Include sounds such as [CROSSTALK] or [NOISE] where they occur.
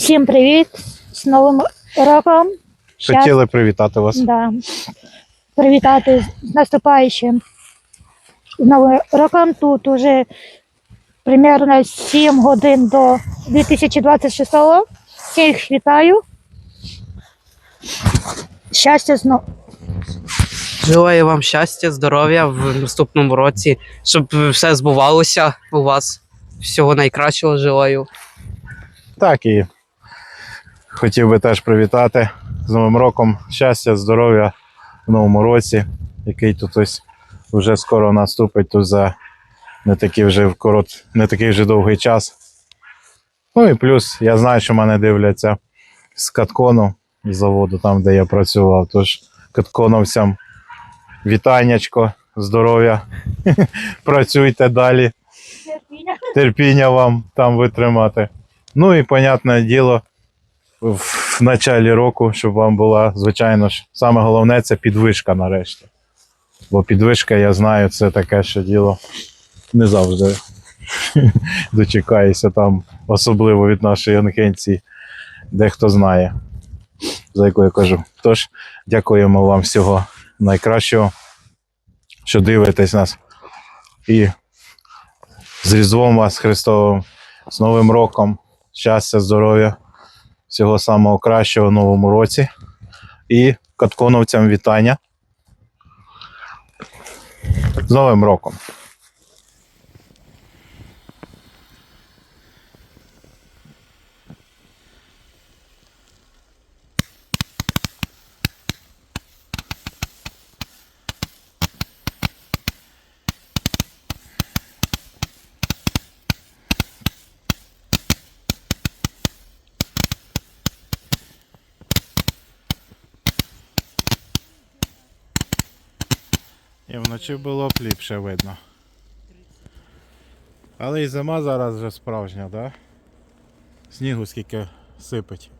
Всім привіт! З Новим роком! Щас- Хотіли привітати вас. Да. Привітати з наступаючим з Новим роком. Тут уже примерно 7 годин до 2026-го. Всіх вітаю. Щастя знову. Желаю вам щастя, здоров'я в наступному році, щоб все збувалося у вас. Всього найкращого желаю. Так і хотів би теж привітати з Новим роком. Щастя, здоров'я в новому році, який тут ось вже скоро наступить тут за не такий вже в корот, не такий вже довгий час. Ну і плюс я знаю, що мене дивляться з Каткону, з заводу, там, де я працював. Тож катконовцям вітаннячко, здоров'я. [LAUGHS] Працюйте далі. терпіння вам там витримати. Ну і, понятне діло, в началі року, щоб вам була, звичайно ж, саме головне це підвишка нарешті. Бо підвишка, я знаю, це таке ще діло не завжди [LAUGHS] дочекаєшся там, особливо від нашої анкенції, дехто знає, за яку я кажу. Тож, дякуємо вам всього найкращого, що дивитесь нас. І з Різдвом вас Христовим, з Новим роком, щастя, здоров'я, всього самого кращого в новому році. І катконовцям вітання. З Новим роком! І вночі було б ліпше видно. Але і зима зараз вже справжня, так? Да? Снігу скільки сипить.